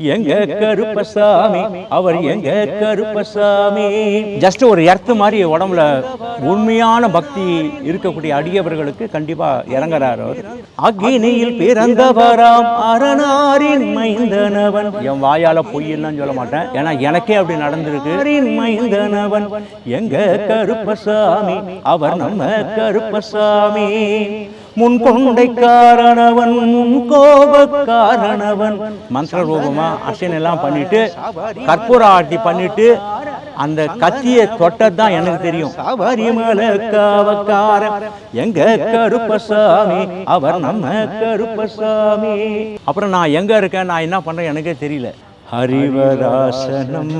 எங்க கருப்பசாமி? அவர் எங்க கருப்பசாமி? ஜஸ்ட் ஒரு எர்த்து மாதிரி உடம்புல உண்மையான பக்தி இருக்கக்கூடிய அடியவர்களுக்கு கண்டிப்பா இறங்குறாரு அவர். அக்னியில் பிறந்தவராம் அரணாரின் மைந்தனவன். என் வாயால பொய்யெல்லாம் சொல்ல மாட்டேன். ஏன்னா எனக்கே அப்படி நடந்திருக்கு. மைந்தனவன். எங்க கருப்பசாமி? அவர் நம்ம கருப்பசாமி. முன் கொண்டைக்காரனவன் முன் கோபக்காரனவன். மந்திர ரூபமா அர்ச்சனை எல்லாம் பண்ணிட்டு கற்பூர ஆட்டி பண்ணிட்டு அந்த கத்தியை தொட்டது தான் எனக்கு தெரியும். சபரிமல காவக்காரன் எங்க கருப்பசாமி? அவர் நம்ம கருப்பசாமி. அப்புறம் நான் எங்க இருக்கேன் நான் என்ன பண்றேன் எனக்கே தெரியல. ஹரிவராசனம்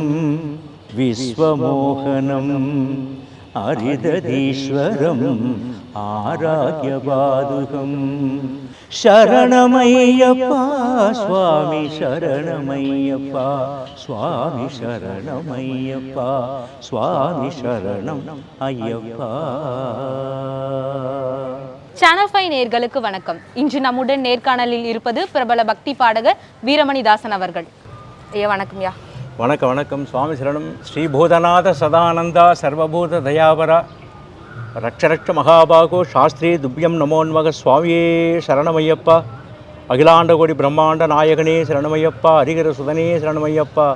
விஸ்வமோகனம் அரிததீஸ்வரம் ஆராயபாதுகம் சரணமையப்பா சுவாமி சரணமையப்பா சுவாமி சரணமையப்பா சுவாமி சரணம் ஐயப்பா. சனஃபை நேர்களுக்கு வணக்கம். இன்று நம்முடன் நேர்காணலில் இருப்பது பிரபல பக்தி பாடகர் வீரமணிதாசன் அவர்கள். ஐயா வணக்கம்யா வணக்கம் வணக்கம். சுவாமி சரணம். ஸ்ரீபூதநாத சதானந்தா சர்வபூத தயாபரா. ரட்சரட்ச மகாபாகோ சாஸ்திரி துப்பியம் நமோன்மக சுவாமியே சரணமையப்பா. அகிலாண்ட கோடி பிரம்மாண்ட நாயகனே சரணமையப்பா. அரிகர சுதனே சரணமையப்பா.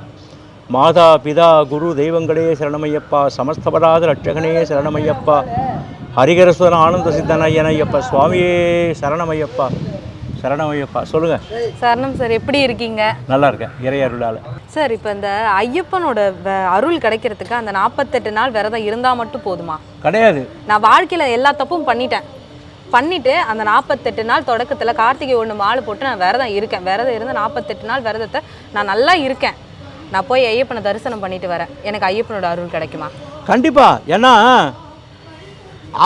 மாதா பிதா குரு தெய்வங்களே சரணமையப்பா. சமஸ்தபராத ரட்சகனே சரணமையப்பா. ஹரிகரசுதன ஆனந்த சித்தனையனையப்பா சுவாமியே சரணமையப்பா. சரணமையப்பா சொல்லுங்கள் சரணம் சார் எப்படி இருக்கீங்க? நல்லா இருக்கேன். இறையருளால் சார் இப்போ இந்த ஐயப்பனோட வ- அருள் கிடைக்கிறதுக்கு அந்த நாற்பத்தெட்டு நாள் விரதம் இருந்தால் மட்டும் போதுமா? கிடையாது. நான் வாழ்க்கையில் எல்லா தப்பும் பண்ணிட்டேன். பண்ணிட்டு அந்த நாற்பத்தெட்டு நாள் தொடக்கத்தில் கார்த்திகை ஒன்று மாலை போட்டு நான் விரதம் இருக்கேன். விரதம் இருந்து நாற்பத்தெட்டு நாள் விரதத்தை நான் நல்லா இருக்கேன். நான் போய் ஐயப்பனை தரிசனம் பண்ணிட்டு வரேன். எனக்கு ஐயப்பனோட அருள் கிடைக்குமா? கண்டிப்பா. ஏன்னா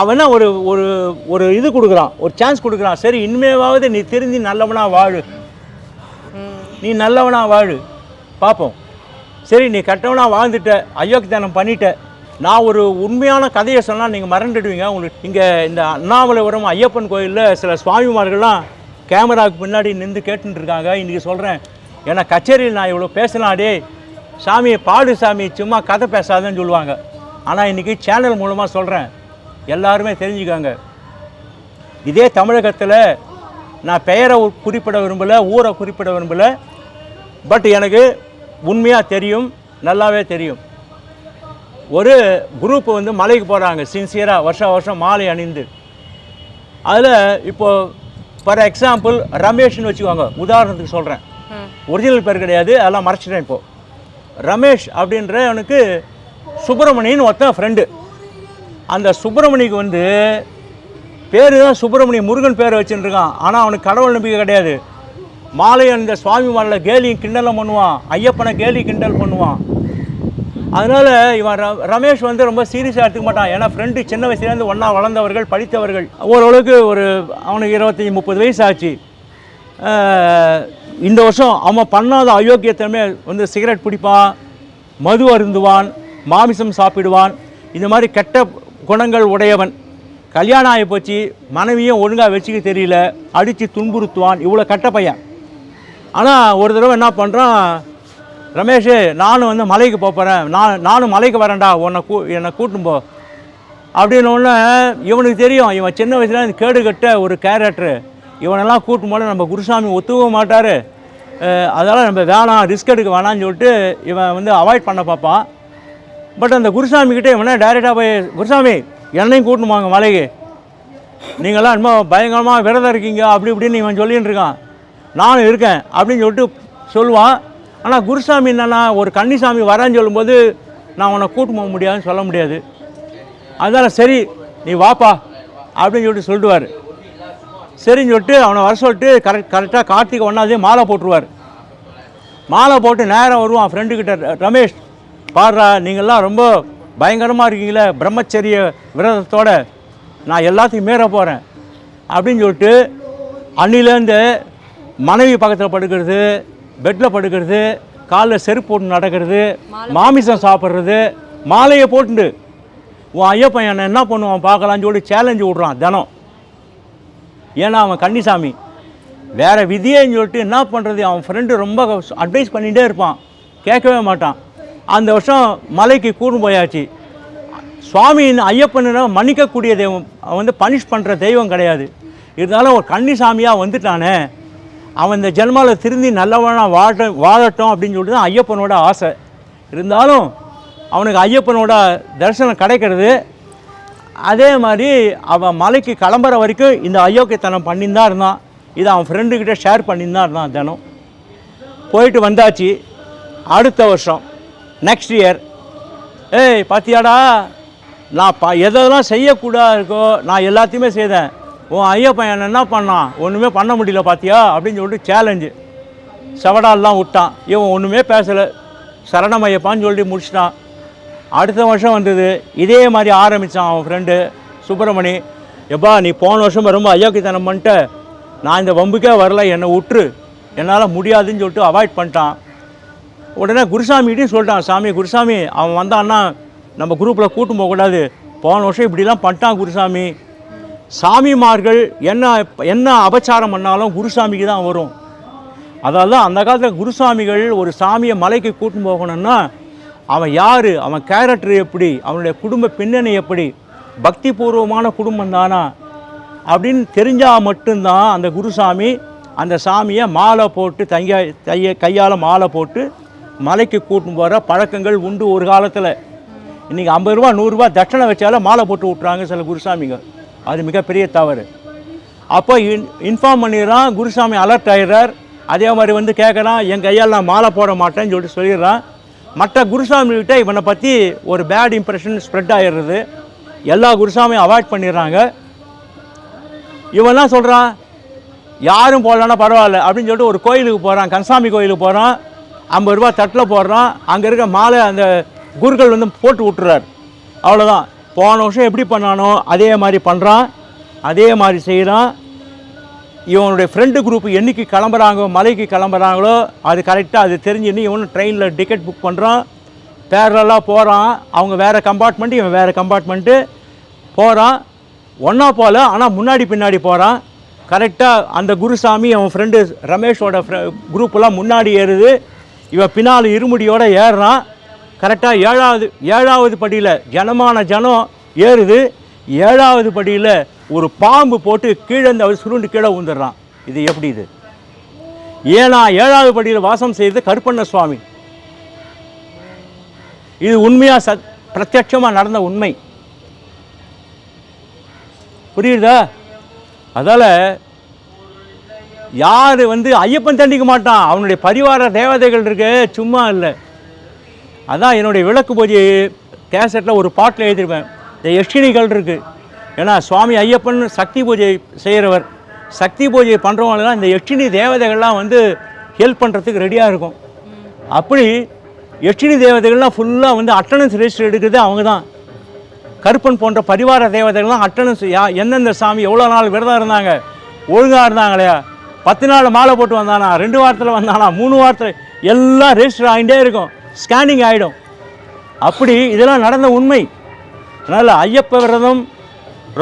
அவனை ஒரு ஒரு ஒரு இது கொடுக்குறான். ஒரு சான்ஸ் கொடுக்குறான். சரி இனிமேவாவது நீ திருந்தி நல்லவனாக வாழு. நீ நல்லவனாக வாழு. பார்ப்போம் சரி நீ கெட்டவனாக வாழ்ந்துட்ட. அயோக்கியத்தனம் பண்ணிட்ட. நான் ஒரு உண்மையான கதையை சொன்னால் நீங்கள் மறந்துடுவீங்க. உங்களுக்கு இங்கே இந்த அண்ணாமலைபுரம் ஐயப்பன் கோயிலில் சில சுவாமிமார்கள்லாம் கேமராவுக்கு பின்னாடி நின்று கேட்டுருக்காங்க இன்றைக்கி சொல்கிறேன் ஏன்னா கச்சேரியில் நான் இவ்வளோ பேசினாடே சாமியை சாமி பாடு சாமி சும்மா கதை பேசாதன்னு சொல்லுவாங்க. ஆனால் இன்றைக்கி சேனல் மூலமாக சொல்கிறேன் எல்லாருமே தெரிஞ்சுக்காங்க. இதே தமிழகத்தில் நான் பெயரை குறிப்பிட விரும்பலை ஊரை குறிப்பிட விரும்பலை பட் எனக்கு உண்மையாக தெரியும் நல்லாவே தெரியும். ஒரு குரூப் வந்து மலைக்கு போகிறாங்க சின்சியராக வருஷம் வருஷம் மாலை அணிந்து. அதில் இப்போது ஃபார் எக்ஸாம்பிள் ரமேஷ்னு வச்சுக்கோங்க உதாரணத்துக்கு சொல்கிறேன் ஒரிஜினல் பேர் கிடையாது அதெல்லாம் மறைச்சிட்டேன் இப்போது ரமேஷ் அப்படின்றவனுக்கு சுப்பிரமணியன் ஒருத்தன் ஃப்ரெண்டு அந்த சுப்பிரமணிக்கு வந்து பேர் தான் சுப்பிரமணிய முருகன் பேரை வச்சுருக்கான். ஆனால் அவனுக்கு கடவுள் நம்பிக்கை கிடையாது. மாலை அந்த சுவாமி மாலையில் கேலியும் கிண்டலும் பண்ணுவான். ஐயப்பனை கேலி கிண்டல் பண்ணுவான். அதனால் இவன் ர ரமேஷ் வந்து ரொம்ப சீரியஸாக எடுத்துக்க மாட்டான். ஏன்னா ஃப்ரெண்டு சின்ன வயசுலேருந்து ஒன்றா வளர்ந்தவர்கள் படித்தவர்கள். ஓரளவுக்கு ஒரு அவனுக்கு இருபத்தஞ்சி முப்பது வயசு ஆச்சு. இந்த வருஷம் அவன் பண்ணாத அயோக்கியத்தனமே வந்து சிகரெட் பிடிப்பான் மது அருந்துவான் மாமிசம் சாப்பிடுவான். இந்த மாதிரி கெட்ட குணங்கள் உடையவன். கல்யாணம் ஆகி போச்சு மனைவியும் ஒழுங்காக வச்சுக்க தெரியல அடித்து துன்புறுத்துவான் இவ்வளோ கட்ட பையன். ஆனால் ஒரு தடவை என்ன பண்ணுறான் ரமேஷ் நானும் வந்து மலைக்கு போகிறேன் நான் நானும் மலைக்கு வரேன்டா உன்னை கூ என்னை கூட்டும் போ. அப்படின்னு ஒன்று இவனுக்கு தெரியும் இவன் சின்ன வயசுல இந்த கேடு கட்ட ஒரு கேரக்டரு இவனெல்லாம் கூட்டும் போது நம்ம குருசாமி ஒத்துக்க மாட்டார். அதனால் நம்ம வேணாம் ரிஸ்க் எடுக்க வேணாம்னு சொல்லிட்டு இவன் வந்து அவாய்ட் பண்ண பார்ப்பான். பட் அந்த குருசாமி கிட்டே இவனே டைரெக்டாக போய் குருசாமி என்னையும் கூட்டணும் வாங்க மலைக்கு. நீங்களாம் ரொம்ப பயங்கரமாக விரதம் இருக்கீங்க அப்படி இப்படின்னு இவன் சொல்லின்னு இருக்கான். நானும் இருக்கேன் அப்படின்னு சொல்லிட்டு சொல்லுவான். ஆனால் குருசாமி என்னன்னா ஒரு கன்னிசாமி வரேன்னு சொல்லும்போது நான் உன்னை கூட்டு போக முடியாதுன்னு சொல்ல முடியாது. அதனால் சரி நீ வாப்பா அப்படின்னு சொல்லிட்டு சொல்லிடுவார் சரின்னு சொல்லிட்டு அவனை வர சொல்லிட்டு கரெக்ட் கரெக்டாக கார்த்திகை ஒன்றாந்தே மாலை போட்டுருவார். மாலை போட்டு நேராக வருவான் ஃப்ரெண்டுக்கிட்ட ரமேஷ். பாடுறா நீங்கள்லாம் ரொம்ப பயங்கரமாக இருக்கீங்களே பிரம்மச்சரிய விரதத்தோட நான் எல்லாத்தையும் மீற போகிறேன் அப்படின்னு சொல்லிட்டு அன்னிலேருந்து மனைவி பக்கத்தில் படுக்கிறது பெட்டில் படுக்கிறது காலில் செருப்பு போட்டு நடக்கிறது மாமிசம் சாப்பிட்றது மாலையை போட்டுண்டு. உன் ஐயப்பன் என்னை என்ன பண்ணுவான் பார்க்கலான்னு சொல்லி சேலஞ்சு விட்றான் தினம். ஏன்னா அவன் கன்னிசாமி. வேறு விதியேன்னு சொல்லிட்டு என்ன பண்ணுறது அவன் ஃப்ரெண்டு ரொம்ப அட்வைஸ் பண்ணிகிட்டே இருப்பான். கேட்கவே மாட்டான். அந்த வருஷம் மலைக்கு கூர்ந்து போயாச்சு. சுவாமியின் ஐயப்பன்னா மன்னிக்கக்கூடிய தெய்வம் அவன் வந்து பனிஷ் பண்ணுற தெய்வம் கிடையாது. இருந்தாலும் ஒரு கன்னிசாமியாக வந்துட்டானே அவன் இந்த ஜென்மாவில் திருந்தி நல்லவனாக வாழ வாழட்டும் அப்படின்னு சொல்லிட்டு தான் ஐயப்பனோட ஆசை. இருந்தாலும் அவனுக்கு ஐயப்பனோட தரிசனம் கிடைக்கிறது. அதே மாதிரி அவன் மலைக்கு கிளம்புற வரைக்கும் இந்த அயோக்கியத்தனம் பண்ணின்னு தான் இருந்தான். இதை அவன் ஃப்ரெண்டுக்கிட்ட ஷேர் பண்ணின்னு தான் இருந்தான் தினம். போயிட்டு வந்தாச்சு. அடுத்த வருஷம். நெக்ஸ்ட் இயர் ஏய் பாத்தியாடா? நான் ப எதெல்லாம் செய்யக்கூடாது இருக்கோ நான் எல்லாத்தையுமே செய்தேன். உன் ஐயப்பன் என்ன என்ன பண்ணான்? ஒன்றுமே பண்ண முடியல பாத்தியா? அப்படின்னு சொல்லிட்டு சேலஞ்சு செவடாலெலாம் விட்டான். இவன் ஒன்றுமே பேசலை. சரணம் ஐயப்பான்னு சொல்லிட்டு முடிச்சிட்டான். அடுத்த வருஷம் வந்தது இதே மாதிரி ஆரம்பித்தான் அவன் ஃப்ரெண்டு சுப்பிரமணி. எப்பா நீ போன வருஷம் ரொம்ப அயோக்கியத்தனம் பண்ணிட்ட. நான் இந்த வம்புக்கே வரல என்னை விட்டுரு என்னால் முடியாதுன்னு சொல்லிட்டு அவாய்ட் பண்ணிட்டான். உடனே குருசாமிகிட்டையும் சொல்லிட்டான் சாமி குருசாமி அவன் வந்தான்னா நம்ம குரூப்பில் கூட்டும் போகக்கூடாது போன வருஷம் இப்படிலாம் பண்ணிட்டான் குருசாமி. சாமிமார்கள் என்ன என்ன அபச்சாரம் பண்ணாலும் குருசாமிக்கு தான் வரும். அதாவது தான் அந்த காலத்தில் குருசாமிகள் ஒரு சாமியை மலைக்கு கூட்டின்னு போகணும்னா அவன் யார் அவன் கேரக்டர் எப்படி அவனுடைய குடும்ப பின்னணி எப்படி பக்தி பூர்வமான குடும்பம் தானா? அப்படின்னு தெரிஞ்சால் மட்டும்தான் அந்த குருசாமி அந்த சாமியை மாலை போட்டு தங்க தைய கையால் மாலை போட்டு மலைக்கு கூட்டின்னு போகிற பழக்கங்கள் உண்டு ஒரு காலத்தில். இன்றைக்கி ஐம்பது ரூபா நூறுரூவா தட்சணை வச்சாலும் மாலை போட்டு விட்றாங்க சில குருசாமிங்க அது மிகப்பெரிய தவறு. அப்போ இன் இன்ஃபார்ம் பண்ணிடுறான் குருசாமி அலர்ட் ஆயிடுறார். அதே மாதிரி வந்து கேட்குறான் என் கையால் நான் மாலை போட மாட்டேன்னு சொல்லிட்டு சொல்லிடுறான். மற்ற குருசாமிகிட்ட இவனை பற்றி ஒரு பேட் இம்ப்ரெஷன் ஸ்ப்ரெட் ஆகிடுறது எல்லா குருசாமியும் அவாய்ட் பண்ணிடுறாங்க. இவன்லாம் சொல்கிறான் யாரும் போடலன்னா பரவாயில்ல. அப்படின்னு சொல்லிட்டு ஒரு கோயிலுக்கு போகிறான் கன்சாமி கோயிலுக்கு போகிறான் ஐம்பது ரூபா தட்டில் போடுறான். அங்கே இருக்க மாலை அந்த குருக்கள் வந்து போட்டு விட்டுறார். அவ்வளோதான் போன வருஷம் எப்படி பண்ணானோ அதே மாதிரி பண்ணுறான் அதே மாதிரி செய்கிறான் இவனுடைய ஃப்ரெண்டு குரூப் என்றைக்கு கிளம்புறாங்க மலைக்கு கிளம்புறாங்களோ அது கரெக்டாக அது தெரிஞ்சுன்னு இவனும் ட்ரெயினில் டிக்கெட் புக் பண்ணுறான் பேரலாக போகிறான் அவங்க வேறு கம்பார்ட்மெண்ட்டு இவன் வேறு கம்பார்ட்மெண்ட்டு போகிறான் ஒன்றா போகல ஆனால் முன்னாடி பின்னாடி போகிறான் கரெக்டாக அந்த குருசாமி அவன் ஃப்ரெண்டு ரமேஷோட ஃப்ரெ குரூப்பெல்லாம் முன்னாடி ஏறுது. இவன் பின்னால் இருமுடியோடு ஏறுறான் கரெக்டாக ஏழாவது ஏழாவது படியில் ஜனமான ஜனம் ஏறுது. ஏழாவது படியில் ஒரு பாம்பு போட்டு கீழே இந்த அவர் சுருண்டு கீழே ஊந்துடுறான் இது எப்படி இது? ஏன்னா ஏழாவது படியில் வாசம் செய்கிறது கருப்பண்ண சுவாமி. இது உண்மையாக சத் பிரத்யட்சமாக நடந்த உண்மை. புரியுதா? அதால் யார் வந்து ஐயப்பன் தண்டிக்க மாட்டான்? அவனுடைய பரிவார தேவதைகள் இருக்கு. சும்மா இல்லை. அதான் என்னுடைய விளக்கு பூஜை கேசட்டில் ஒரு பாட்டில் எழுதியிருப்பேன். இந்த யஷ்டினிகள் இருக்குது ஏன்னா சுவாமி ஐயப்பன் சக்தி பூஜை செய்கிறவர் சக்தி பூஜை பண்ணுறவங்களாம் இந்த யட்சினி தேவதைகள்லாம் வந்து ஹெல்ப் பண்ணுறதுக்கு ரெடியாக இருக்கும். அப்படி யட்சினி தேவதைகள்லாம் ஃபுல்லாக வந்து அட்டனன்ஸ் ரெஜிஸ்டர் எடுக்கிறது அவங்க தான். கருப்பன் போன்ற பரிவார தேவதைகள்லாம் அட்டனன்ஸ் யா எந்தெந்த சாமி எவ்வளோ நாள் விரதம் இருந்தாங்க? ஒழுங்காக இருந்தாங்களையா? பத்து நாள் மாலை போட்டு வந்தானா ரெண்டு வாரத்தில் வந்தானா மூணு வாரத்தில் எல்லாம் ரெஜிஸ்டர் ஆகிட்டே இருக்கும். ஸ்கேனிங் ஆகிடும் அப்படி இதெல்லாம் நடந்த உண்மை. அதனால் ஐயப்ப விரதம்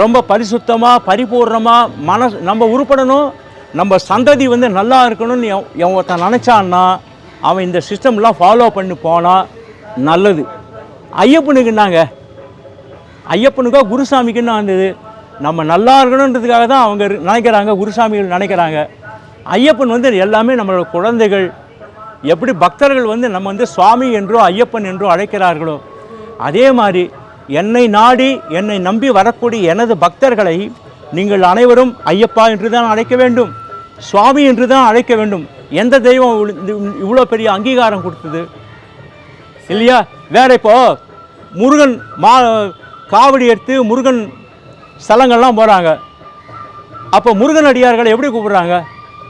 ரொம்ப பரிசுத்தமாக பரிபூர்ணமாக மனசு நம்ம உருப்படணும். நம்ம சந்ததி வந்து நல்லா இருக்கணும்னு எவன் ஒருத்தன் நினச்சான்னா அவன் இந்த சிஸ்டம்லாம் ஃபாலோ பண்ணி போனால் நல்லது. ஐயப்பனுக்கு என்னங்க ஐயப்பனுக்கோ குருசாமிக்குன்னு வந்தது நம்ம நல்லா இருக்கணுன்றதுக்காக தான் அவங்க நினைக்கிறாங்க குருசாமிகள் நினைக்கிறாங்க. ஐயப்பன் வந்து எல்லாமே நம்மளோட குழந்தைகள். எப்படி பக்தர்கள் வந்து நம்ம வந்து சுவாமி என்றோ ஐயப்பன் என்றோ அழைக்கிறார்களோ அதே மாதிரி என்னை நாடி என்னை நம்பி வரக்கூடிய எனது பக்தர்களை நீங்கள் அனைவரும் ஐயப்பா என்று தான் அழைக்க வேண்டும். சுவாமி என்று தான் அழைக்க வேண்டும். எந்த தெய்வம் இவ்வளோ பெரிய அங்கீகாரம் கொடுத்தது? இல்லையா? வேற இப்போ முருகன் மா காவடி எடுத்து முருகன் ஸ்தலங்கள்லாம் போகிறாங்க அப்போ முருகன் அடியார்களை எப்படி கூப்பிட்றாங்க?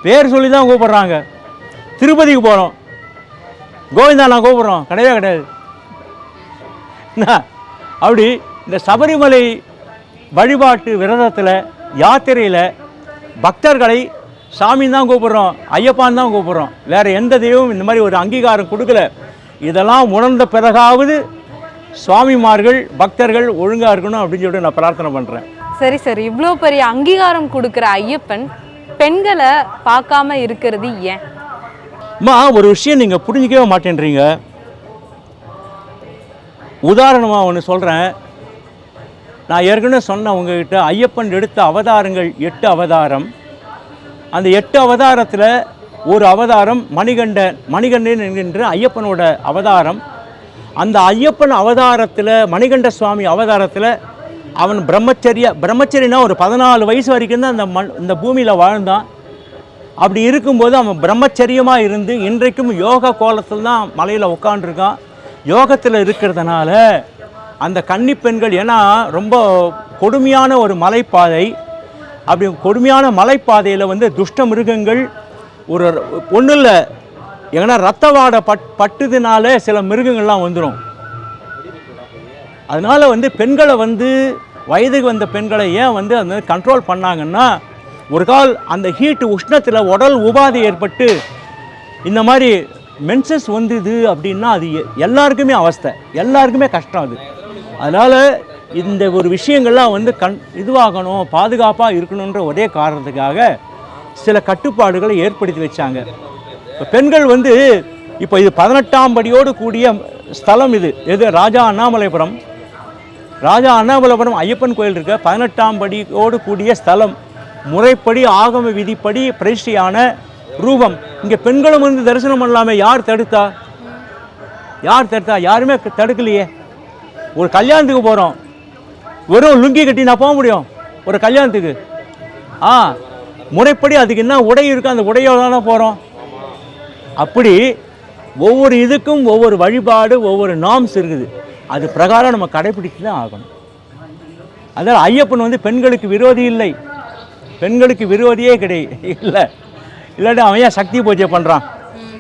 பேர் சொல்லி தான் கூப்பிட்றாங்க. திருப்பதிக்கு போகிறோம் கோவிந்தா நான் கூப்பிட்றோம். கிடையவே கிடையாது. என்ன? அப்படி இந்த சபரிமலை வழிபாட்டு விரதத்தில் யாத்திரையில் பக்தர்களை சாமின்னு தான் கூப்பிட்றோம். ஐயப்பான்னு தான் கூப்பிட்றோம். வேறு எந்த தெய்வம் இந்த மாதிரி ஒரு அங்கீகாரம் கொடுக்கல. இதெல்லாம் உணர்ந்த பிறகாவது சுவாமிமார்கள் பக்தர்கள் ஒழுங்காக இருக்கணும் அப்படின்னு சொல்லிட்டு நான் பிரார்த்தனை பண்ணுறேன் சரி சரி. இவ்வளோ பெரிய அங்கீகாரம் கொடுக்குற ஐயப்பன் பெண்களை பார்க்காம இருக்கிறது ஏன்? அம்மா ஒரு விஷயம் நீங்கள் புரிஞ்சிக்கவே மாட்டேன்றீங்க. உதாரணமாக ஒன்று சொல்கிறேன் நான் ஏற்கனவே சொன்னேன் உங்ககிட்ட ஐயப்பன் எடுத்த அவதாரங்கள் எட்டு அவதாரம். அந்த எட்டு அவதாரத்தில் ஒரு அவதாரம் மணிகண்டன் மணிகண்டன் என்கின்ற ஐயப்பனோட அவதாரம். அந்த ஐயப்பன் அவதாரத்தில் மணிகண்ட சுவாமி அவதாரத்தில் அவன் பிரம்மச்சரிய பிரம்மச்சரியனா ஒரு பதினாலு வயசு வரைக்கும் தான் அந்த மண் இந்த பூமியில் வாழ்ந்தான். அப்படி இருக்கும்போது அவன் பிரம்மச்சரியமாக இருந்து இன்றைக்கும் யோகா கோலத்தில் தான் மலையில் உட்காண்டிருக்கான் யோகத்தில் இருக்கிறதுனால அந்த கன்னி பெண்கள் ஏன்னா ரொம்ப கொடுமையான ஒரு மலைப்பாதை. அப்படி கொடுமையான மலைப்பாதையில் வந்து துஷ்ட மிருகங்கள் ஒரு ஒன்றும் இல்லை. ஏன்னா ரத்த வாடை பட் பட்டுதுனால சில மிருகங்கள்லாம் வந்துடும் அதனால் வந்து பெண்களை வந்து வயதுக்கு வந்த பெண்களை ஏன் வந்து அந்த கண்ட்ரோல் பண்ணாங்கன்னா ஒரு கால் அந்த ஹீட்டு உஷ்ணத்தில் உடல் உபாதை ஏற்பட்டு இந்த மாதிரி மென்சஸ் வந்துது அப்படின்னா அது எ- எல்லாருக்குமே அவஸ்தை. எல்லாருக்குமே கஷ்டம் அது. அதனால் இந்த ஒரு விஷயங்கள்லாம் வந்து கண் இதுவாகணும் பாதுகாப்பாக இருக்கணுன்ற ஒரே காரணத்துக்காக சில கட்டுப்பாடுகளை ஏற்படுத்தி வச்சாங்க. இப்போ பெண்கள் வந்து இப்போ இது பதினெட்டாம் படியோடு கூடிய ஸ்தலம் இது. எது? ராஜா அண்ணாமலைபுரம். ராஜா அண்ணாமலைபுரம் ஐயப்பன் கோயில் இருக்க பதினெட்டாம் படியோடு கூடிய ஸ்தலம். முறைப்படி ஆகம விதிப்படி பிரதிஷ்டையான ரூபம். இங்கே பெண்களும் இருந்து தரிசனம் பண்ணலாமே யார் தடுத்தா? யார் தடுத்தா? யாருமே தடுக்கலையே. ஒரு கல்யாணத்துக்கு போகிறோம் வெறும் லுங்கி கட்டி நான் போக முடியும் ஒரு கல்யாணத்துக்கு. ஆ முறைப்படி அதுக்கு என்ன உடை இருக்கோ அந்த உடையோட தானே போகிறோம் அப்படி ஒவ்வொரு இதுக்கும் ஒவ்வொரு வழிபாடு ஒவ்வொரு நாம்ஸ் இருக்குது. அது பிரகாரம் நம்ம கடைபிடிச்சு தான் ஆகணும். அதனால் ஐயப்பன் வந்து பெண்களுக்கு விரோதி இல்லை. பெண்களுக்கு விரோதியே கிடையாது இல்லை. இல்லாட்டி அவன் ஏன் சக்தி பூஜை பண்ணுறான்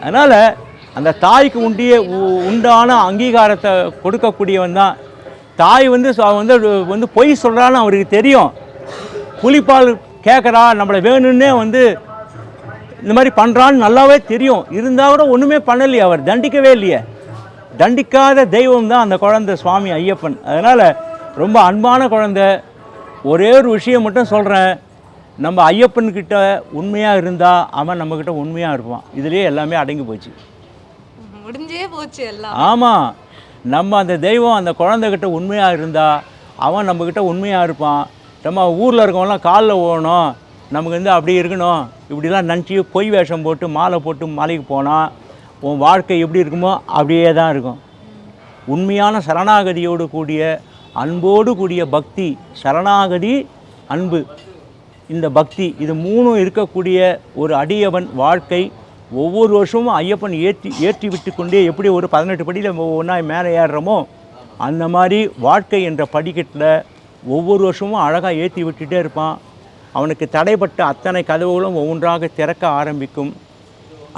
அதனால் அந்த தாய்க்கு உண்டிய உ- உண்டான அங்கீகாரத்தை கொடுக்கக்கூடியவன் தான். தாய் வந்து வந்து வந்து பொய் சொல்கிறான்னு அவருக்கு தெரியும். புலிப்பால் கேட்குறா நம்மளை வேணும்னே வந்து இந்த மாதிரி பண்ணுறான்னு நல்லாவே தெரியும். இருந்தால் கூட ஒன்றுமே பண்ணலையே அவர். தண்டிக்கவே இல்லையே. தண்டிக்காத தெய்வம் தான் அந்த குழந்தை சுவாமி ஐயப்பன். அதனால் ரொம்ப அன்பான குழந்தை. ஒரே ஒரு விஷயம் மட்டும் சொல்கிறேன் நம்ம ஐயப்பன்கிட்ட உண்மையாக இருந்தால் அவன் நம்மக்கிட்ட உண்மையாக இருப்பான். இதுலேயே எல்லாமே அடங்கி போச்சு. முடிஞ்சே போச்சு எல்லாம். ஆமாம் நம்ம அந்த தெய்வம் அந்த குழந்தைகிட்ட உண்மையாக இருந்தால் அவன் நம்மக்கிட்ட உண்மையாக இருப்பான். நம்ம ஊரில் இருக்கவங்களாம் காலில் ஓடணும். நமக்கு வந்து அப்படி இருக்கணும். இப்படிலாம் நினச்சி பொய் வேஷம் போட்டு மாலை போட்டு மலைக்கு போனால் உன் வாழ்க்கை எப்படி இருக்குமோ அப்படியே தான் இருக்கும். உண்மையான சரணாகதியோடு கூடிய அன்போடு கூடிய பக்தி சரணாகதி அன்பு. இந்த பக்தி இது மூணும் இருக்கக்கூடிய ஒரு அடியவன் வாழ்க்கை. ஒவ்வொரு வருஷமும் ஐயப்பன் ஏற்றி ஏற்றி விட்டு கொண்டே எப்படி ஒரு பதினெட்டு படியில் ஒன்றா மேலே ஏறுறோமோ அந்த மாதிரி வாழ்க்கை என்ற படிக்கட்டில் ஒவ்வொரு வருஷமும் அழகாக ஏற்றி விட்டுட்டே இருப்பான். அவனுக்கு தடைப்பட்ட அத்தனை கதவுகளும் ஒவ்வொன்றாக திறக்க ஆரம்பிக்கும்.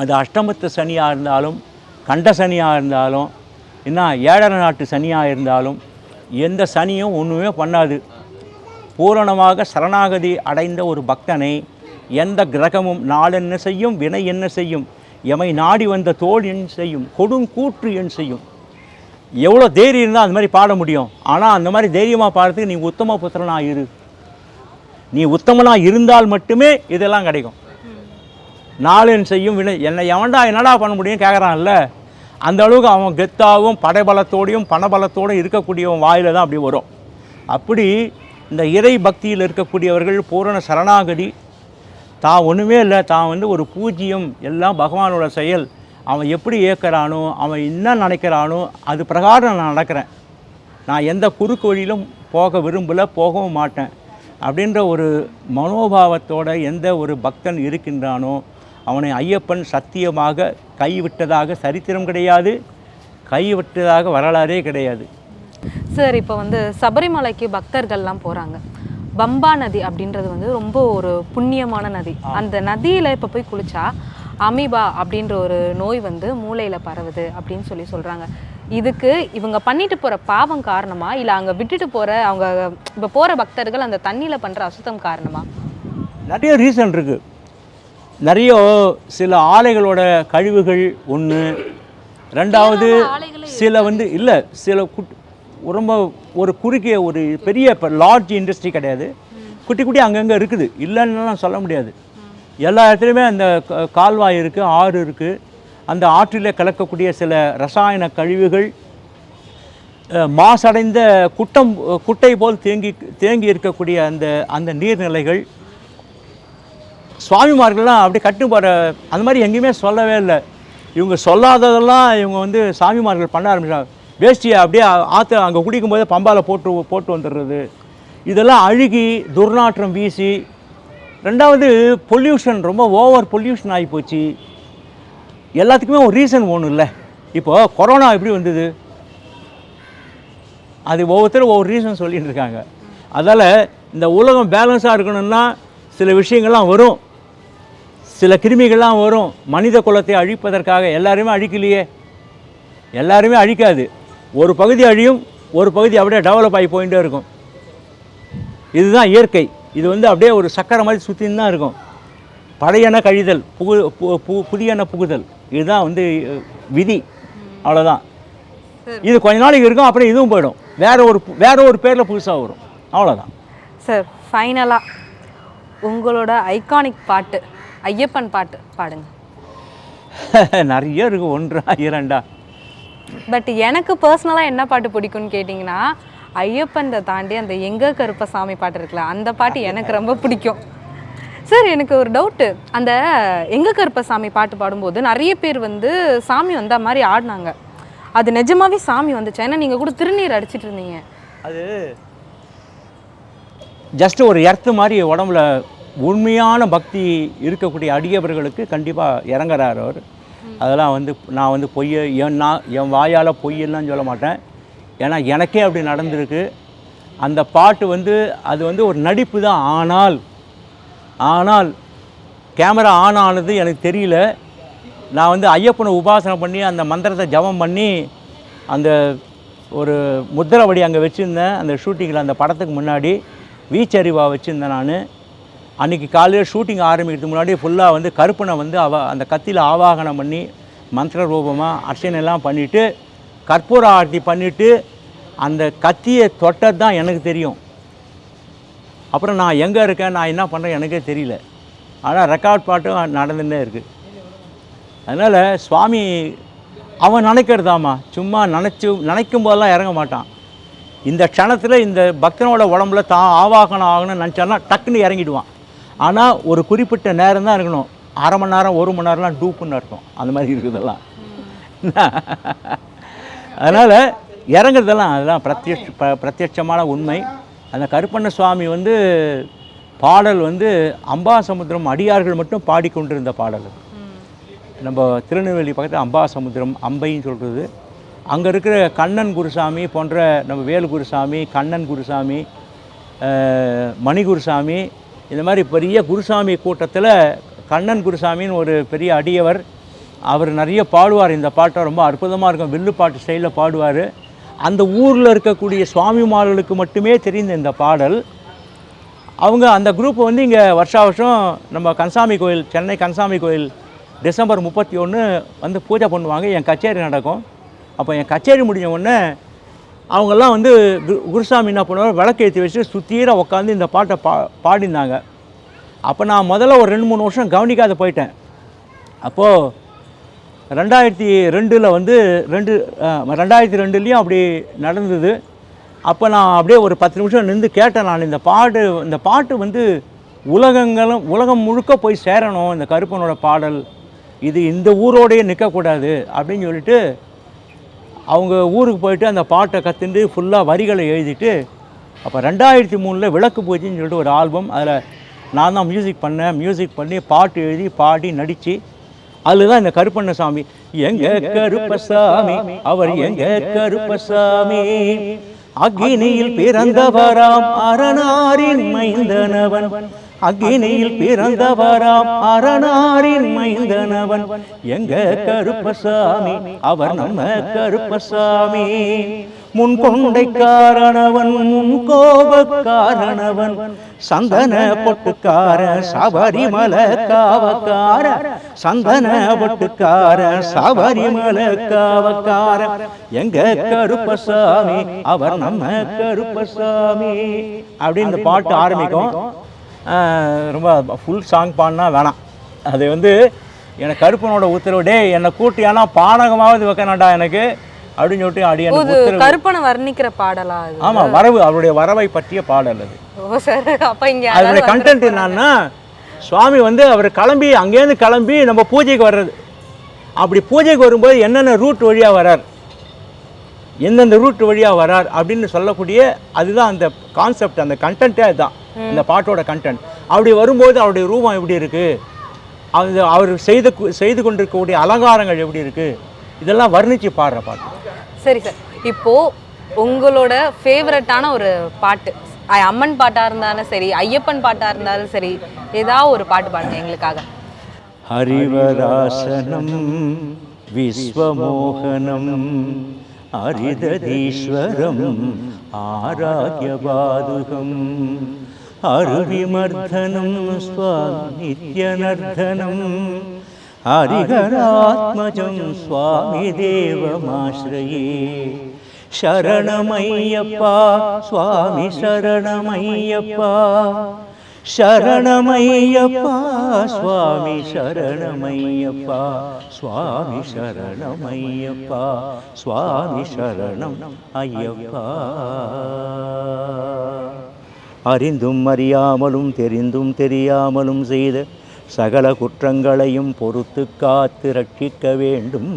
அது அஷ்டமத்து சனியாக இருந்தாலும் கண்ட சனியாக இருந்தாலும் என்ன ஏழரை நாட்டு சனியாக இருந்தாலும் எந்த சனியும் ஒன்றுமே பண்ணாது. பூரணமாக சரணாகதி அடைந்த ஒரு பக்தனை எந்த கிரகமும் நாளென்ன செய்யும் வினை என்ன செய்யும் எமை நாடி வந்த தோல் என் செய்யும் கொடுங்கூற்று என் செய்யும். எவ்வளோ தைரியம் இருந்தால் அந்த மாதிரி பாட முடியும். ஆனால் அந்த மாதிரி தைரியமாக பாடுறதுக்கு நீ உத்தம புத்திரனாக இரு. நீ உத்தமனாக இருந்தால் மட்டுமே இதெல்லாம் கிடைக்கும். நாளென் செய்யும் வினை. என்னை எவன்டா என்னடா பண்ண முடியும் கேட்குறான்ல அந்த அளவுக்கு அவன் கெத்தாவும் படைபலத்தோடையும் பணபலத்தோடும் இருக்கக்கூடியவன் வாயில் தான் அப்படி வரும். அப்படி இந்த இறை பக்தியில் இருக்கக்கூடியவர்கள் பூரண சரணாகதி. தான் ஒன்றுமே இல்லை தான் வந்து ஒரு பூஜ்ஜியம் எல்லாம் பகவானோட செயல். அவன் எப்படி ஏற்கிறானோ அவன் என்ன நினைக்கிறானோ அது பிரகாரம் நான் நடக்கிறேன். நான் எந்த குறுக்கு வழியிலும் போக விரும்பல போகவும் மாட்டேன். அப்படின்ற ஒரு மனோபாவத்தோட எந்த ஒரு பக்தன் இருக்கின்றானோ அவனை ஐயப்பன் சத்தியமாக கைவிட்டதாக சரித்திரம் கிடையாது கைவிட்டதாக வரலாறே கிடையாது. சார் இப்போ வந்து சபரிமலைக்கு பக்தர்கள்லாம் போகிறாங்க பம்பா நதி அப்படின்றது வந்து ரொம்ப ஒரு புண்ணியமான நதி. அந்த நதியில் இப்போ போய் குளிச்சா அமீபா அப்படின்ற ஒரு நோய் வந்து மூளையில் பரவுது அப்படின்னு சொல்லி சொல்கிறாங்க இதுக்கு இவங்க பண்ணிட்டு போகிற பாவம் காரணமா இல்லை அங்கே விட்டுட்டு போகிற அவங்க இப்போ போகிற பக்தர்கள் அந்த தண்ணியில் பண்ணுற அசுத்தம் காரணமா? நிறைய ரீசன் இருக்குது நிறைய சில ஆலைகளோட கழிவுகள் ஒன்று ரெண்டாவது சில வந்து இல்லை சில குட் ரொம்ப ஒரு குறுகிய ஒரு பெரிய இப்போ லார்ஜ் இண்டஸ்ட்ரி கிடையாது. குட்டி குட்டி அங்கங்கே இருக்குது. இல்லைன்னுலாம் சொல்ல முடியாது. எல்லா இடத்துலையுமே அந்த கால்வாய் இருக்குது ஆறு இருக்குது அந்த ஆற்றிலே கலக்கக்கூடிய சில ரசாயன கழிவுகள் மாசடைந்த குட்டம் குட்டை போல் தேங்கி தேங்கி இருக்கக்கூடிய அந்த அந்த நீர்நிலைகள் சுவாமிமார்கள்லாம் அப்படியே கட்டுப்பாடு அந்த மாதிரி எங்கேயுமே சொல்லவே இல்லை. இவங்க சொல்லாததெல்லாம் இவங்க வந்து சாமிமார்கள் பண்ண ஆரம்பிச்சாங்க வேஷ்டியை அப்படியே ஆற்று அங்கே குடிக்கும் போதே பம்பால் போட்டு போட்டு வந்துடுறது. இதெல்லாம் அழுகி துர்நாற்றம் வீசி ரெண்டாவது பொல்யூஷன் ரொம்ப ஓவர் பொல்யூஷன் ஆகி போச்சு. எல்லாத்துக்குமே ஒரு ரீசன் ஒன்றும் இல்லை. இப்போது கொரோனா எப்படி வந்தது? அது ஒவ்வொருத்தரும் ஒவ்வொரு ரீசன் சொல்லிகிட்டு இருக்காங்க. அதால் இந்த உலகம் பேலன்ஸாக இருக்கணும்னா சில விஷயங்கள்லாம் வரும். சில கிருமிகள்லாம் வரும். மனித குலத்தை அழிப்பதற்காக எல்லாருமே அழிக்கலையே. எல்லாருமே அழிக்காது. ஒரு பகுதி அழியும் ஒரு பகுதி அப்படியே டெவலப் ஆகி போயிட்டே இருக்கும். இதுதான் இயற்கை. இது வந்து அப்படியே ஒரு சக்கரை மாதிரி சுற்றின்னு தான் இருக்கும். பழையன கழிதல் புகு பு- புதியன புகுதல். இதுதான் வந்து விதி. அவ்வளோதான் இது கொஞ்ச நாளைக்கு இருக்கும் அப்புறம் இதுவும் போயிடும். வேற ஒரு வேற ஒரு பேரில் புதுசாக வரும். அவ்வளோதான் சார் ஃபைனலாக உங்களோட ஐகானிக் பாட்டு. ஐயப்பன் பாட்டு பாடுங்க. நிறைய இருக்குது ஒன்றா இரண்டா? பட் எனக்கு பர்சனலாக என்ன பாட்டு பிடிக்கும்னு கேட்டிங்கன்னா ஐயப்பனை தாண்டி அந்த எங்க கருப்பசாமி பாட்டு இருக்குல்ல அந்த பாட்டு எனக்கு ரொம்ப பிடிக்கும். சார் எனக்கு ஒரு டவுட்டு அந்த எங்க கருப்பசாமி பாட்டு பாடும்போது நிறைய பேர் வந்து சாமி வந்த மாதிரி ஆடினாங்க. அது நிஜமாவே சாமி வந்துச்சு? ஏன்னா நீங்கள் கூட திருநீர் அடிச்சிட்டு இருந்தீங்க. அது ஜஸ்ட் ஒரு எர்த்து மாதிரி உடம்புல உண்மையான பக்தி இருக்கக்கூடிய அடியவர்களுக்கு கண்டிப்பாக இறங்குறாரு அவர். அதெல்லாம் வந்து நான் வந்து பொய்ய என் நான் என் வாயால் பொய்யெல்லாம் சொல்ல மாட்டேன். ஏன்னா எனக்கே அப்படி நடந்திருக்கு. அந்த பாட்டு வந்து அது வந்து ஒரு நடிப்பு தான். ஆனால் ஆனால் கேமரா ஆன் ஆனது எனக்கு தெரியல. நான் வந்து ஐயப்பனை உபாசனை பண்ணி அந்த மந்திரத்தை ஜபம் பண்ணி அந்த ஒரு முத்திரவடி அங்கே வச்சுருந்தேன். அந்த ஷூட்டிங்கில் அந்த படத்துக்கு முன்னாடி வீச்சரிவா வச்சுருந்தேன் நான். அன்றைக்கி காலையில் ஷூட்டிங் ஆரம்பிக்கிறதுக்கு முன்னாடி ஃபுல்லாக வந்து கருப்பனை வந்து அவ அந்த கத்தியில் ஆவாகனம் பண்ணி மந்திர ரூபமாக அர்ச்சனைலாம் பண்ணிவிட்டு கற்பூர ஆர்த்தி பண்ணிவிட்டு அந்த கத்தியை தொட்டது தான் எனக்கு தெரியும். அப்புறம் நான் எங்கே இருக்கேன் நான் என்ன பண்ணுறேன் எனக்கே தெரியல. ஆனால் ரெக்கார்ட் பாட்டும் நடந்துகிட்டே இருக்குது அதனால் சுவாமி அவன் நினைக்கிறதாம்மா. சும்மா நினச்சி நினைக்கும் போதெல்லாம் இறங்க மாட்டான். இந்த க்ஷணத்தில் இந்த பக்தனோட உடம்புல தான் ஆவாகனம் ஆகணும்னு நினச்சானா டக்குன்னு இறங்கிடுவான். ஆனால் ஒரு குறிப்பிட்ட நேரம் தான் இருக்கணும். அரை மணி நேரம் ஒரு மணி நேரம்லாம் டூப்புன்னு அர்த்தம். அந்த மாதிரி இருக்குதெல்லாம். அதனால் இறங்குறதெல்லாம் அதெல்லாம் பிரத்யட்ச ப பிரத்யட்சமான உண்மை. அந்த கருப்பண்ண சுவாமி வந்து பாடல் வந்து அம்பாசமுத்திரம் அடியார்கள் மட்டும் பாடிக்கொண்டிருந்த பாடல் நம்ம திருநெல்வேலி பக்கத்தில் அம்பாசமுத்திரம் அம்பைன்னு சொல்கிறது அங்கே இருக்கிற கண்ணன் குருசாமி போன்ற நம்ம வேலு குருசாமி கண்ணன் குருசாமி அஹ், மணி குருசாமி இந்த மாதிரி பெரிய குருசாமி கூட்டத்தில் கண்ணன் குருசாமின்னு ஒரு பெரிய அடியவர் அவர் நிறைய பாடுவார். இந்த பாட்டை ரொம்ப அற்புதமாக இருக்கும். வில்லு பாட்டு ஸ்டைலில் பாடுவார். அந்த ஊரில் இருக்கக்கூடிய சுவாமிமார்களுக்கு மட்டுமே தெரிந்த இந்த பாடல். அவங்க அந்த குரூப் வந்து இங்கே வருஷா வருஷம் நம்ம கன்சாமி கோயில் சென்னை கன்சாமி கோயில் டிசம்பர் முப்பத்தி ஒன்று வந்து பூஜை பண்ணுவாங்க. என் கச்சேரி நடக்கும். அப்போ என் கச்சேரி முடிஞ்ச உடனே அவங்கெல்லாம் வந்து கு- குருசாமி என்ன பண்ணுவார் விளக்கு ஏற்றி வச்சுட்டு சுத்தீர உட்காந்து இந்த பாட்டை பா பாடினாங்க அப்போ நான் முதல்ல ஒரு ரெண்டு மூணு வருஷம் கவனிக்காத போயிட்டேன். அப்போது ரெண்டாயிரத்தி ரெண்டில் வந்து ரெண்டு ரெண்டாயிரத்தி ரெண்டுலேயும் அப்படி நடந்தது. அப்போ நான் அப்படியே ஒரு பத்து நிமிஷம் நின்று கேட்டேன் நான் இந்த பாடு இந்த பாட்டு வந்து உலகங்களும் உலகம் முழுக்க போய் சேரணும் இந்த கருப்பனோட பாடல். இது இந்த ஊரோடையே நிற்கக்கூடாது அப்படின்னு சொல்லிட்டு அவங்க ஊருக்கு போயிட்டு அந்த பாட்டை கற்றுண்டு ஃபுல்லாக வரிகளை எழுதிட்டு அப்போ ரெண்டாயிரத்தி மூணில் விளக்கு பூஜைன்னு சொல்லிட்டு ஒரு ஆல்பம் அதில் நான் தான் மியூசிக் பண்ணேன் மியூசிக் பண்ணி பாட்டு எழுதி பாடி நடித்து அதில் தான் இந்த கருப்பண்ணசாமி எங்க கருப்பசாமி அவர் எங்க கருப்பசாமி அக்னியில் பிறந்தவராம் அரணாரின் மைந்தனவன் அக்னியில் பிறந்தவராம் அரணாரின் மைந்தனவன். எங்க கருப்பசாமி? அவர் நம்ம கருப்பசாமி. முன் கொண்டைக்காரனவன் முன் கோபக்காரனவன். சந்தன பொட்டுக்கார சபரிமல காவக்கார. சந்தன பொட்டுக்கார சபரிமல காவக்கார. எங்க கருப்பசாமி? அவர் நம்ம கருப்பசாமி. அப்படின்னு இந்த பாட்டு ஆரம்பிக்கும். ரொம்ப ஃபுல் சாங் பாடினா வேணாம். அது வந்து எனக்கு கருப்பனோட உத்தரவு டேய் என்னை கூட்டி ஆனால் பானகமாவது வைக்கணும்டா எனக்கு அப்படின்னு சொல்லிட்டு அடி எனக்கு இது உத்தரவு. கருப்பனை வர்ணிக்கிற பாடலா ஆமாம் வரவு அவருடைய வரவை பற்றிய பாடல் அது. அதனுடைய கண்டென்ட் என்னன்னா சுவாமி வந்து அவர் கிளம்பி அங்கேருந்து கிளம்பி நம்ம பூஜைக்கு வர்றது. அப்படி பூஜைக்கு வரும்போது என்னென்ன ரூட் வழியாக வரார் எந்தெந்த ரூட் வழியாக வரார் அப்படின்னு சொல்லக்கூடிய அதுதான் அந்த கான்செப்ட் அந்த கண்டென்ட்டே அதுதான். அந்த பாட்டோட கண்டென்ட் அப்படி வரும்போது அவருடைய ரூபம் எப்படி இருக்குது அது அவர் செய்து செய்து கொண்டிருக்கக்கூடிய அலங்காரங்கள் எப்படி இருக்குது இதெல்லாம் வர்ணித்து பாடுற பாட்டு. சரி சார். இப்போ உங்களோட ஃபேவரட்டான ஒரு பாட்டு அம்மன் பாட்டா இருந்தாலும் சரி ஐயப்பன் பாட்டா இருந்தாலும் சரி ஏதாவது ஒரு பாட்டு பாடுங்க எங்களுக்காக. ஹரிவராசனம் விஸ்வமோகனம் அரிததீஸ்வரம் ஆராக்யபாதுகம் அருவிமர்தனம் ஸ்வாநித்யநர்தனம் ஹரிஹராத்மஜம் சுவாமி தேவமாஸ்ரயே சரணமையப்பா சுவாமி சரணமையப்பா சரணமையப்பா சுவாமி சரணமையப்பா சுவாமி சரணமையப்பா சுவாமி சரணம் ஐயப்பா. அறிந்தும் அறியாமலும் தெரிந்தும் தெரியாமலும் செய்த சகல குற்றங்களையும் பொறுத்து காத்து ரட்சிக்க வேண்டும்.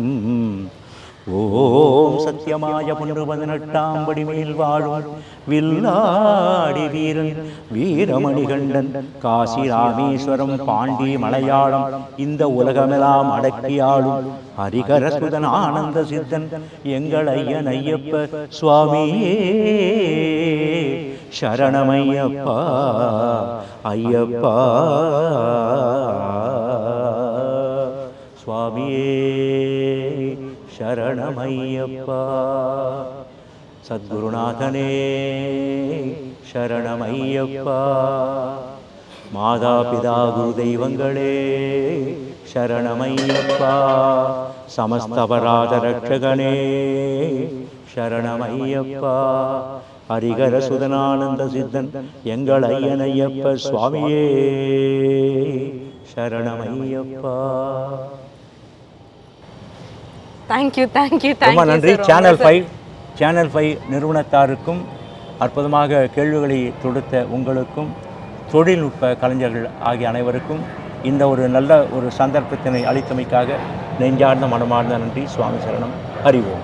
ஓம் சத்தியமாய பொன்று பதினெட்டாம் படிமையில் மேல் வாழும் வில்லாடி வீரன் வீரமணிகண்டன் காசி ராமேஸ்வரம் பாண்டி மலையாளம் இந்த உலகமெல்லாம் அடக்கியாளும் ஹரிகரசுதன் ஆனந்த சித்தன் எங்கள் ஐயன் ஐயப்ப சுவாமியே சரணமையப்பா ஐயப்பா. சுவாமியே. சரணமையப்பா. சத்குருநாதனே சரணமையப்பா. மாதா பிதா குரு தெய்வங்களே சரணமையப்பா. சமஸ்தபராத ரட்சகனே சரணமையப்பா. ஹரிகர சுதனானந்த சித்தன் எங்கள் ஐயனையப்ப சுவாமியே சரணமையப்பா. தேங்க்யூ தேங்க்யூ ரொம்ப நன்றி. சேனல் ஃபைவ் சேனல் ஃபைவ் நிறுவனத்தாருக்கும் அற்புதமாக கேள்விகளை தொடுத்த உங்களுக்கும் தொழில்நுட்ப கலைஞர்கள் ஆகிய அனைவருக்கும் இந்த ஒரு நல்ல ஒரு சந்தர்ப்பத்தினை அளித்தமைக்காக நெஞ்சார்ந்த மனமார்ந்த நன்றி. சுவாமி சரணம். அறிவோம்.